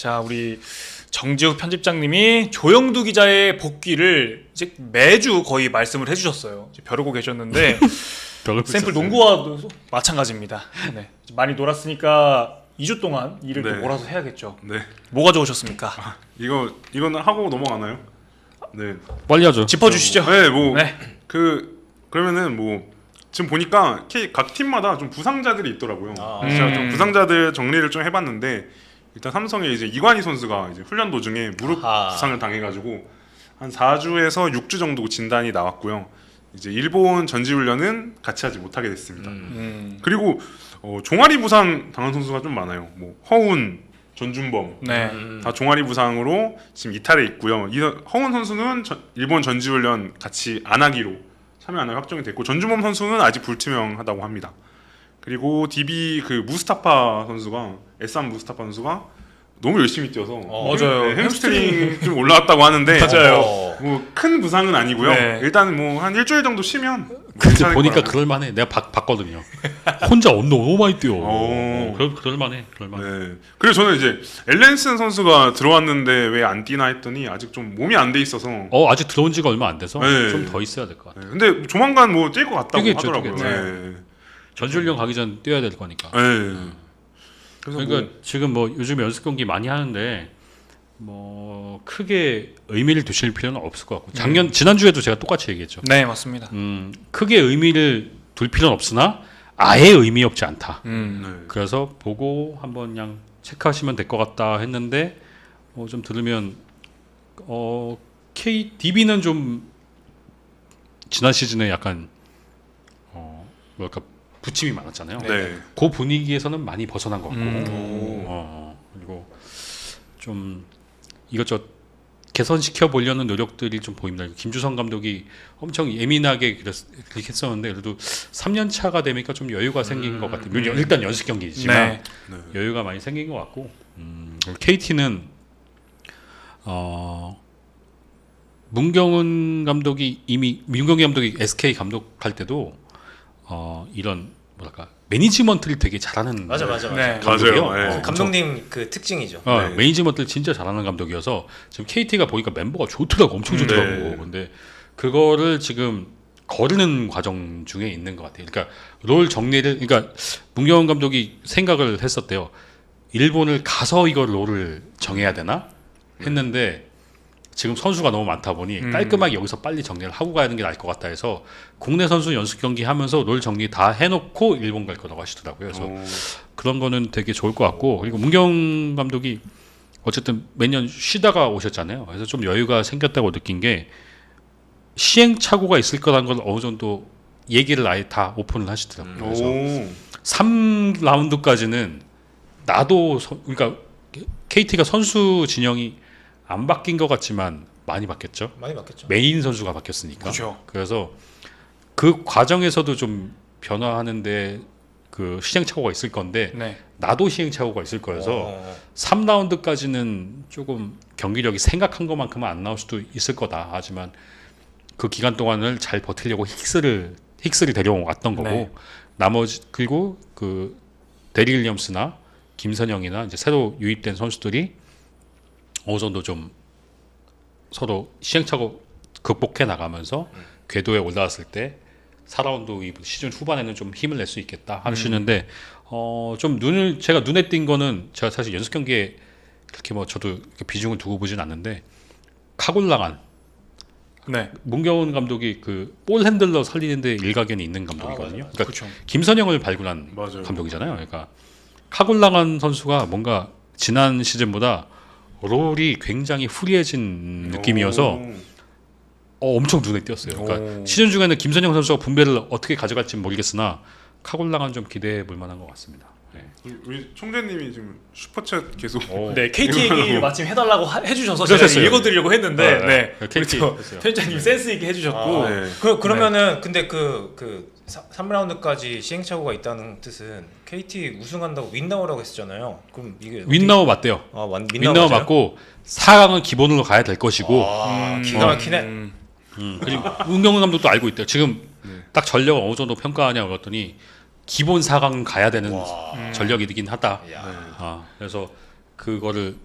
자, 우리 정지욱 편집장님이 조영두 기자의 복귀를 이제 매주 거의 말씀을 해주셨어요. 이제 벼르고 계셨는데 샘플. 농구와도 마찬가지입니다. 네. 많이 놀았으니까 2주 동안 일을 또 네. 몰아서 해야겠죠. 네. 뭐가 좋으셨습니까? 이거 이거는 하고 넘어가나요? 네. 빨리 하죠. 짚어주시죠. 네, 뭐 네. 그 그러면은 뭐 지금 보니까 K- 각 팀마다 좀 부상자들이 있더라고요. 아. 제가 음. 좀 부상자들 정리를 좀 해봤는데 일단 삼성의 이제 이관희 선수가 이제 훈련 도중에 무릎 아하. 부상을 당해가지고 한 4주에서 6주 정도 진단이 나왔고요. 이제 일본 전지 훈련은 같이 하지 못하게 됐습니다. 음. 음. 그리고 어, 종아리 부상 당한 선수가 좀 많아요. 뭐 허운, 전준범 네. 음. 다 종아리 부상으로 지금 이탈해 있고요. 이 허운 선수는 전- 일본 전지 훈련 같이 안 하기로 참여 안 하기 확정이 됐고 전주범 선수는 아직 불투명하다고 합니다. 그리고 DB 그 무스타파 선수가 S3 무스타파 선수가 너무 열심히 뛰어서 어, 맞아요. 네, 햄스트링 좀 올라왔다고 하는데 맞아요. 어. 뭐큰 부상은 아니고요. 네. 일단 뭐 한 일주일 정도 쉬면 근데 보니까 거라고. 그럴 만해. 내가 봤, 봤거든요. 혼자 언더 너무 많이 뛰어. 오. 어, 그럴, 그럴 만해. 그럴 만해. 네. 그리고 저는 이제 앨런슨 선수가 들어왔는데 왜 안 뛰나 했더니 아직 좀 몸이 안 돼 있어서 어 아직 들어온 지가 얼마 안 돼서 네. 좀더 있어야 될 것 같아. 네, 근데 조만간 뭐 뛸 것 같다고 뛰겠죠, 하더라고요. 뛰겠죠. 네. 전주훈련 가기 전 뛰어야 될 거니까. 네. 그러니까 뭐, 지금 뭐 요즘 연습 경기 많이 하는데 뭐 크게 의미를 두실 필요는 없을 것 같고 작년 지난 주에도 제가 똑같이 얘기했죠. 네, 맞습니다. 음 크게 의미를 둘 필요는 없으나 아예 의미 없지 않다. 음. 네. 그래서 보고 한번 그냥 체크하시면 될 것 같다 했는데 어, 좀 들으면 어 KDB는 좀 지난 시즌에 약간 어 뭐랄까 부침이 많았잖아요. 네. 그 분위기에서는 많이 벗어난 것 같고 음. 어, 그리고 좀 이것저것 개선시켜 보려는 노력들이 좀 보입니다. 김주성 감독이 엄청 예민하게 그랬, 그렇게 했었는데 그래도 3년 차가 되니까 좀 여유가 생긴 것 같아요. 물론 일단 연습 경기지만 네. 네. 여유가 많이 생긴 것 같고 음, KT는 어, 문경은 감독이 이미 문경은 감독이 SK 감독할 때도 어, 이런 뭐랄까 매니지먼트를 되게 잘하는 맞아 맞아 맞아. 네. 감독이요. 맞아요. 네. 어, 감독님 그 특징이죠. 어, 네. 매니지먼트를 진짜 잘하는 감독이어서 지금 KT가 보니까 멤버가 좋더라고 엄청 음, 좋더라고. 네. 근데 그거를 지금 거르는 과정 중에 있는 것 같아요. 그러니까 롤 정리를 그러니까 문경원 감독이 생각을 했었대요. 일본을 가서 이걸 롤을 정해야 되나 했는데 지금 선수가 너무 많다 보니 음. 깔끔하게 여기서 빨리 정리를 하고 가는 게 나을 것 같다 해서 국내 선수 연습 경기 하면서 롤 정리 다 해놓고 일본 갈 거라고 하시더라고요. 그래서 어, 그런 거는 되게 좋을 것 같고 그리고 문경 감독이 어쨌든 매년 쉬다가 오셨잖아요. 그래서 좀 여유가 생겼다고 느낀 게 시행착오가 있을 거라는 걸 어느 정도 얘기를 아예 다 오픈을 하시더라고요. 그래서 오. 3라운드까지는 나도 서- 그러니까 KT가 선수 진영이 안 바뀐 것 같지만 많이 바뀌었죠. 많이 바뀌었죠. 메인 선수가 바뀌었으니까. 그렇죠. 그래서 그 과정에서도 좀 변화하는데 그 시행착오가 있을 건데 네. 나도 시행착오가 있을 거여서 어, 3라운드까지는 조금 경기력이 생각한 것만큼은 안 나올 수도 있을 거다. 하지만 그 기간 동안을 잘 버티려고 힉스를 힉스를 데려왔던 거고 네. 나머지 그리고 그 데리 윌리엄스나 김선영이나 이제 새로 유입된 선수들이 어느 정도 좀 서로 시행착오 극복해 나가면서 궤도에 올라왔을 때 4라운드 이후 시즌 후반에는 좀 힘을 낼 수 있겠다 하시는데 어 좀 눈을 제가 눈에 띈 거는 제가 사실 연습 경기에 그렇게 뭐 저도 비중을 두고 보진 않는데 카골랑한 네. 문경원 감독이 그 볼 핸들러 살리는데 일가견이 있는 감독이거든요. 그러니까 그렇죠. 김선영을 발굴한 맞아요. 감독이잖아요. 그러니까 카골랑한 선수가 뭔가 지난 시즌보다 롤이 굉장히 후리해진 느낌이어서 오. 어, 엄청 눈에 띄었어요. 그러니까 오. 시즌 중에는 김선영 선수가 분배를 어떻게 가져갈지 모르겠으나 카골랑은 좀 기대해 볼 만한 것 같습니다. 네. 우리 총재님이 지금 슈퍼챗 계속 오. 네, KT 얘기를 마침 해달라고 하- 해주셔서 제가 했어요. 읽어드리려고 했는데, 네, 네, 네. KT 그래서 했어요. 편집장님 센스 있게 해주셨고, 아, 네. 그 그러면은 근데 그 그 3라운드까지 시행착오가 있다는 뜻은 KT 우승한다고 윈나우라고 했었잖아요. 그럼 이게 윈나우 맞대요. 아, 완 윈나우, 윈나우? 맞고 4강은 기본으로 가야 될 것이고 아, 음, 기가 막히네. 음, 음, 그리고 문경은 감독도 알고 있대요. 지금 네. 딱 전력을 어느 정도 평가하냐 그랬더니 기본 4강 가야 되는 와. 음. 전력이긴 하다. 야. 네. 아, 그래서 그거를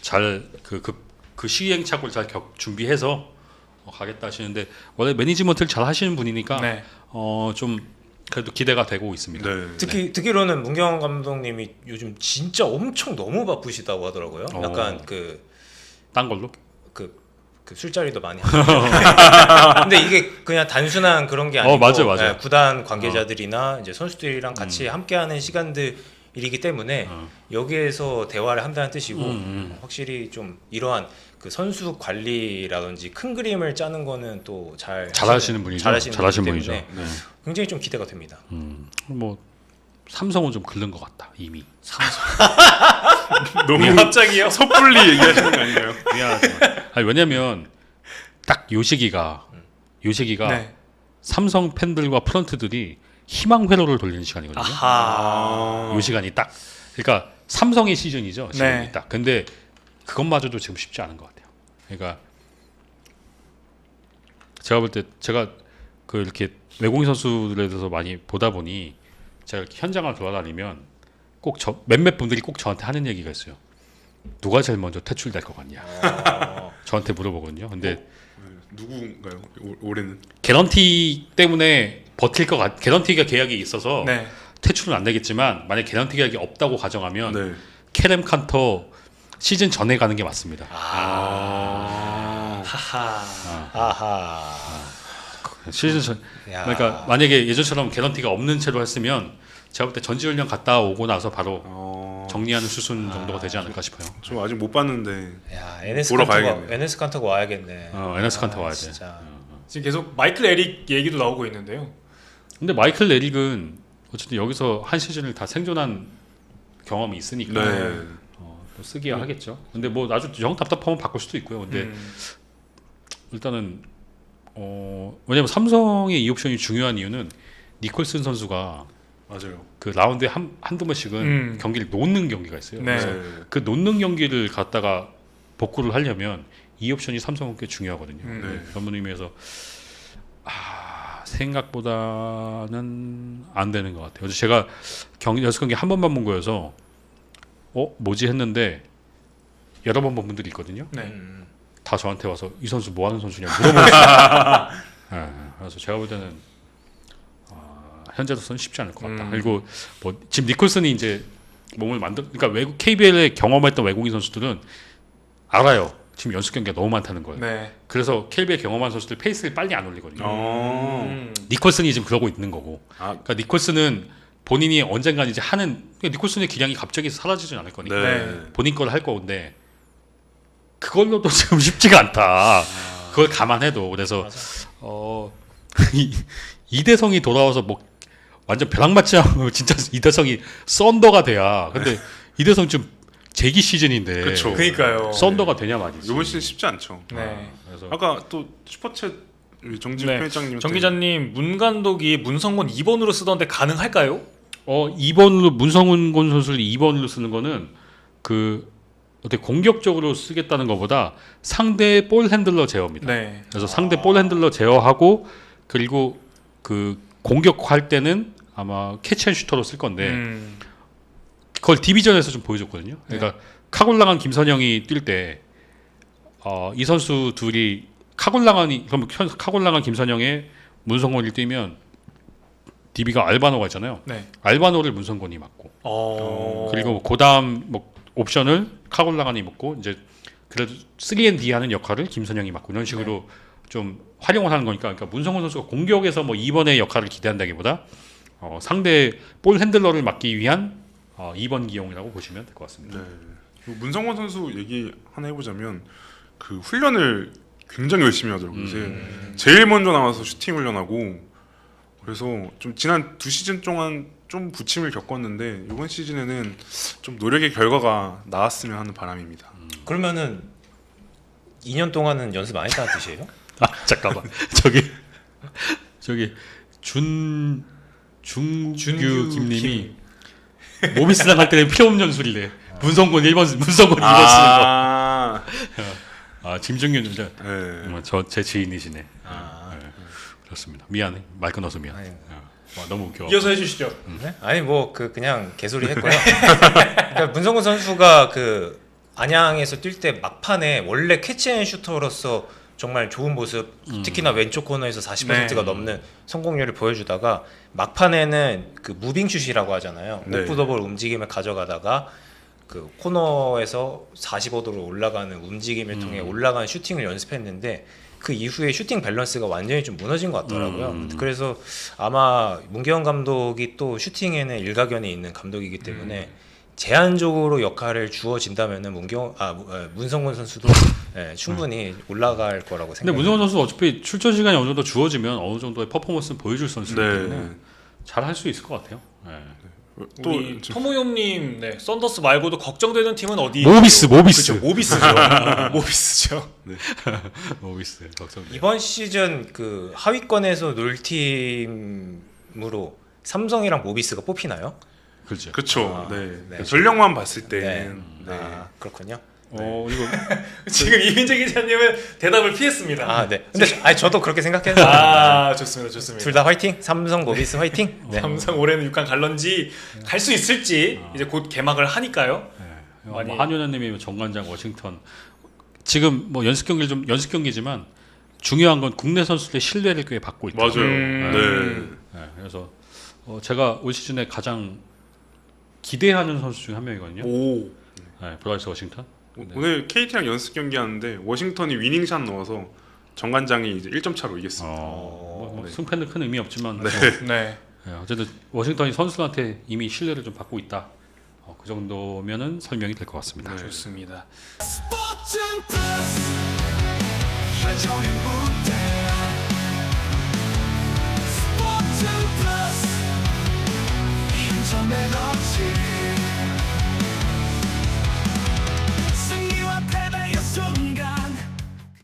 잘그 그, 그 시행착오를 잘 격, 준비해서 어, 가겠다 하시는데 원래 매니지먼트를 잘 하시는 분이니까 네. 어 좀 그래도 기대가 되고 있습니다. 네. 특히 듣기로는 문경원 감독님이 요즘 진짜 엄청 너무 바쁘시다고 하더라고요. 어. 약간 그딴 걸로? 그, 그 술자리도 많이 하고. 근데 이게 그냥 단순한 그런 게 아니고 어, 맞아요, 맞아요. 예, 구단 관계자들이나 이제 선수들이랑 같이 함께하는 시간들 이기 때문에 어. 여기에서 대화를 한다는 뜻이고 음, 음. 확실히 좀 이러한 그 선수 관리라든지 큰 그림을 짜는 거는 또 잘 잘하시는 분이죠. 잘하시는, 잘하시는 분이기 분이죠. 때문에 네. 굉장히 좀 기대가 됩니다. 음, 뭐 삼성은 좀 긁는 것 같다 이미. 너무 갑자기요? 섣불리 얘기하시는 거 아닌가요? 미안하지만. 아니 왜냐면 딱 요 시기가 요 시기가 네. 삼성 팬들과 프런트들이 희망 회로를 돌리는 시간이거든요. 아하. 요 시간이 딱 그러니까 삼성의 시즌이죠. 시즌이 네. 딱. 근데 그것마저도 지금 쉽지 않은 것 같아요. 그러니까 제가 볼 때 제가 그 이렇게 외국인 선수들에 대해서 많이 보다 보니 제가 이렇게 현장을 돌아다니면 꼭 저 몇몇 분들이 꼭 저한테 하는 얘기가 있어요. 누가 제일 먼저 퇴출될 것 같냐? 어, 저한테 물어보거든요. 근데 네, 누구인가요? 올- 올해는 개런티 때문에 버틸 것 같. 개런티가 계약이 있어서 네. 퇴출은 안 되겠지만 만약 개런티 계약이 없다고 가정하면 네. 캐렘 칸터 시즌 전에 가는 게 맞습니다. 아. 하하. 아하. 시즌 전 야. 그러니까 만약에 예전처럼 개런티가 없는 채로 했으면 제가 볼 때 전지훈련 갔다 오고 나서 바로 어. 정리하는 수순 정도가 되지 않을까 싶어요. 저 아직 못 봤는데 야, NS 보러 가야겠네. NS 칸터가 와야겠네. 어, NS 칸터 와야 돼. 진짜. 지금 계속 마이클 에릭 얘기도 나오고 있는데요. 근데 마이클 레릭은 어쨌든 여기서 한 시즌을 다 생존한 경험이 있으니까 네. 어, 또 쓰기야 하겠죠. 근데 뭐 아주 영 답답하면 바꿀 수도 있고요. 근데 음. 일단은 어 왜냐면 삼성의 이 옵션이 중요한 이유는 니콜슨 선수가 맞아요. 그 라운드에 한 한두 번씩은 음. 경기를 놓는 경기가 있어요. 네. 그래서 그 놓는 경기를 갖다가 복구를 하려면 이 옵션이 삼성은 꽤 중요하거든요. 음. 네. 그런 의미에서 아, 생각보다는 안 되는 것 같아요. 그래서 제가 경 연습 경기 한 번만 본 거여서 어 뭐지 했는데 여러 번 본 분들이 있거든요. 네. 음. 다 저한테 와서 이 선수 뭐 하는 선수냐 물어보셨어요. 네, 그래서 제가 볼 때는 아, 현재로서는 쉽지 않을 것 같다. 음. 그리고 뭐 지금 니콜슨이 이제 몸을 만들, 그러니까 외국 KBL에 경험했던 외국인 선수들은 알아요. 지금 연습 경기가 너무 많다는 거예요. 네. 그래서 KBL 경험한 선수들 페이스를 빨리 안 올리거든요. 어. 음. 니콜슨이 지금 그러고 있는 거고. 아, 그러니까 니콜슨은 본인이 언젠가 이제 하는 그러니까 니콜슨의 기량이 갑자기 사라지진 않을 거니까 네. 본인 걸할 건데 그걸로도 지금 쉽지가 않다. 그걸 감안해도 그래서 어 이- 이대성이 돌아와서 뭐 완전 벼락 맞지 않고 진짜 이대성이 썬더가 돼야. 근데 이대성 좀 재기 시즌인데 그쵸. 그러니까요. 썬더가 되냐 말이지. 이번 시즌 쉽지 않죠. 네. 그래서 아까 또 슈퍼챗 정지훈 네. 편집장님 정 기자님 문 감독이 문성곤 2번으로 쓰던데 가능할까요? 어 2번으로 문성훈 곤 선수를 2번으로 쓰는 거는 그 어떻게 공격적으로 쓰겠다는 것보다 상대 볼 핸들러 제어입니다. 네. 그래서 상대 볼 핸들러 제어하고 그리고 그 공격할 때는 아마 캐치앤슈터로 쓸 건데 음. 그걸 디비전에서 좀 보여줬거든요. 그러니까 카골랑한 김선영이 뛸 때 어, 이 선수 둘이 카골랑한이 그럼 현- 카골랑한 김선영의 문성곤이 뛰면 디비가 알바노가 있잖아요. 네. 알바노를 문성곤이 맡고 어. 그리고 그다음 뭐 옵션을 카골랑한이 맡고 이제 그래도 3&D 하는 역할을 김선영이 맡고 이런 식으로 좀 활용을 하는 거니까 그러니까 문성곤 선수가 공격에서 뭐 2번의 역할을 기대한다기보다 어, 상대 볼 핸들러를 맡기 위한 어, 2번 기용이라고 보시면 될 것 같습니다. 네. 문성권 선수 얘기 하나 해보자면 그 훈련을 굉장히 열심히 하더라고요. 음. 제일 먼저 나와서 슈팅 훈련하고 그래서 좀 지난 두 시즌 동안 좀 부침을 겪었는데 이번 시즌에는 좀 노력의 결과가 나왔으면 하는 바람입니다. 그러면은 2년 동안은 연습 안 했다는 뜻이에요? 아 잠깐만 저기 저기 준 중규 준규 김님이 모비스랑 할 때는 필요 없는 연술이래. 문성곤 1번 문성곤 2번 쓰는 거. 아, 아 짐중균 진짜 네. 저제 지인이시네. 아, 그렇습니다. 미안해 말 끊어서 미안. 아니, 와, 너무 웃겨. 이어서 해주시죠. 네? 아니 뭐 그 그냥 개소리 했고요. 그러니까 문성근 선수가 그 안양에서 뛸 때 막판에 원래 캐치앤슈터로서 정말 좋은 모습 특히나 왼쪽 코너에서 40%가 네. 넘는 성공률을 보여주다가 막판에는 그 무빙슛이라고 하잖아요. 네. 오프더볼 움직임을 가져가다가 그 코너에서 45도로 올라가는 움직임을 통해 올라가는 슈팅을 연습했는데 그 이후에 슈팅 밸런스가 완전히 좀 무너진 것 같더라고요. 음. 그래서 아마 문경원 감독이 또 슈팅에는 일가견이 있는 감독이기 때문에 제한적으로 역할을 주어진다면은 문경 아 무- 에, 문성곤 선수도 예, 충분히 올라갈 거라고 근데 생각합니다. 문성원 선수 어차피 출전 시간이 어느 정도 주어지면 어느 정도의 퍼포먼스는 보여줄 선수이기 네. 때문에 잘할 수 있을 것 같아요. 네. 또 우리 지금 토모용님, 네, 썬더스 말고도 걱정되는 팀은 어디? 모비스, 모비스. 그렇죠, 모비스죠. 모비스죠. 모비스 걱정. 이번 시즌 그 하위권에서 놀 팀으로 삼성이랑 모비스가 뽑히나요? 그렇죠. 그쵸. 아, 네. 네. 전력만 봤을 때는 네. 아 그렇군요. 어 이거 지금 이민재 기자님은 대답을 피했습니다. 아 네. 근데 아니 저도 그렇게 생각해서 아, 좋습니다, 좋습니다. 둘 다 화이팅. 삼성 모비스 화이팅. 네. 삼성 올해는 6강 갈런지 갈 수 있을지 이제 곧 개막을 하니까요. 네. 많이- 뭐 한윤아님이 정관장 워싱턴 지금 뭐 연습 경기 좀 연습 경기지만 중요한 건 국내 선수들의 신뢰를 꽤 받고 있다. 맞아요. 음. 네. 네, 그래서 어, 제가 올 시즌에 가장 기대하는 선수 중 한 명이거든요. 오, 네, 브라이스 워싱턴. 오- 오늘 KT랑 연습 경기 하는데 워싱턴이 위닝샷 넣어서 정관장이 이제 1점 차로 이겼습니다. 어, 뭐, 뭐 네. 승패는 큰 의미 없지만 네. 네. 네, 어쨌든 워싱턴이 선수들한테 이미 신뢰를 좀 받고 있다. 어, 그 정도면은 설명이 될 것 같습니다. 네. 좋습니다.